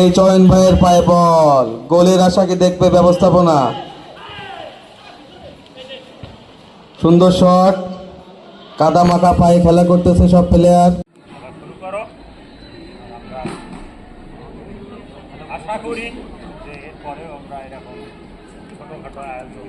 এই চয়ন ভাইয়ের পায়ে বল। গোলের আশাকে দেখবে ব্যবস্থাপনা। সুন্দর শট। কাদা মাখা পায়ে খেলা করতেছে সব প্লেয়ার আশা করি যে এরপরেও আমরা এরকম ছোটোখাটো আয়োজন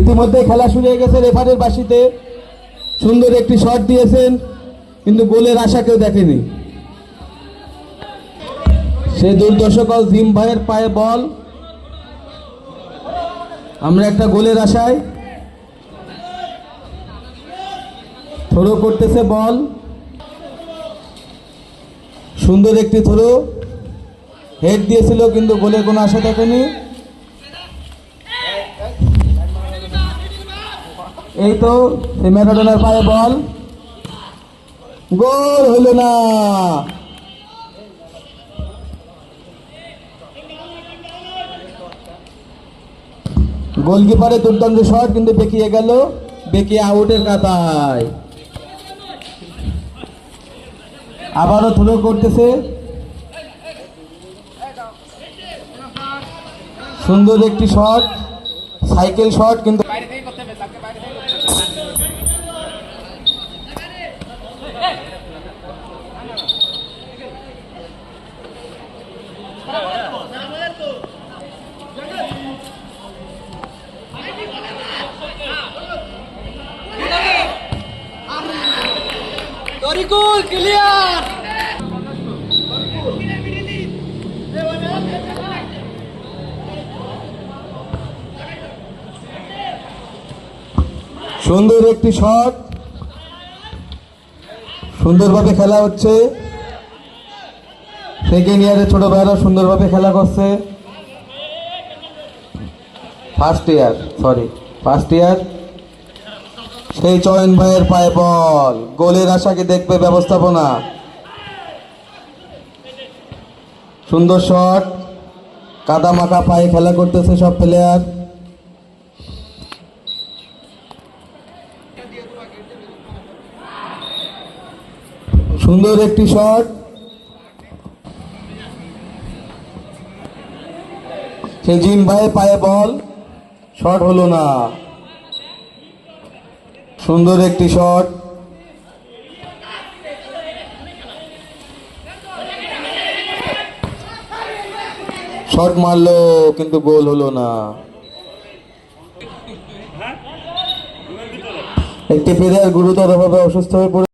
ইতিমধ্যে খেলা শুরু হয়ে গেছে রেফারের বাসিতে সুন্দর একটি শট দিয়েছেন, কিন্তু গোলের আশা কেউ দেখেনি। সে দুর্দশকল জিম ভাইয়ের পায়ে বল। আমরা একটা গোলের আশায়। থ্রো করতেছে বল। সুন্দর একটি থ্রো। হেড দিয়েছিল, কিন্তু গোলের কোনো আশা দেখেনি এই তো ম্যারাডোনার পায়ে বল। গোল হইল না। গোলকিপারে দুর্দান্ত শট, কিন্তু বেঁকিয়ে গেল। বেঁকিয়ে আউটের কাতায় আবারও থ্রো করতেছে। সুন্দর একটি শট সাইকেল শট কিন্তু তরিকুল ক্লিয়ার সুন্দর একটি শট। সুন্দরভাবে খেলা হচ্ছে। সেকেন্ড ইয়ারে ছোট ভাইরা সুন্দরভাবে খেলা করছে। First year sorry first year সেই চয়ন ভাইয়ের পায়ে বল। গোলের আশাকে দেখবে ব্যবস্থাপনা। সুন্দর শট। কাদা মাখা পায়ে খেলা করতেছে সব প্লেয়ার সুন্দর একটি শট। সে জিম ভাই পায়ে বল। শট হলো না। সুন্দর একটি শট। শট মারলো, কিন্তু গোল হলো না। একটি প্লেয়ার গুরুতরভাবে অসুস্থ হয়ে পড়ে